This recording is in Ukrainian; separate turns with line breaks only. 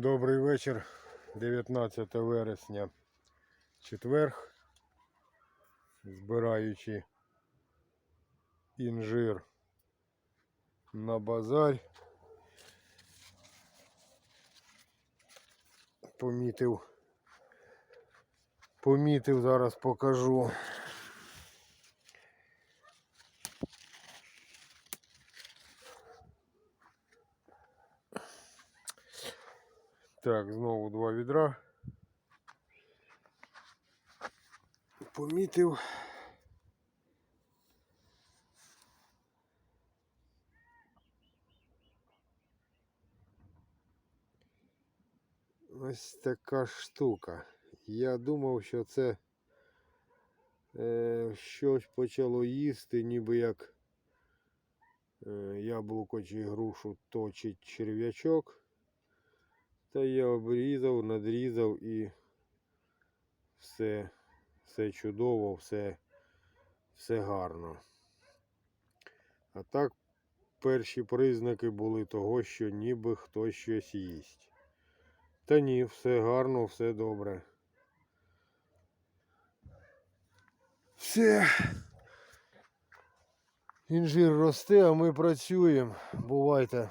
Добрий вечір, 19 вересня, четверг, збираючи інжир на базар. Помітив, помітив, зараз покажу. Так, знову два відра. Помітив. Ось така штука. Я думав, що це е, щось почало їсти, ніби як е, яблуко чи грушу точить черв'ячок. Та я обрізав, надрізав і все, все чудово, все, все гарно. А так перші признаки були того, що ніби хтось щось їсть. Та ні, все гарно, все добре. Все. Інжир росте, а ми працюємо. Бувайте.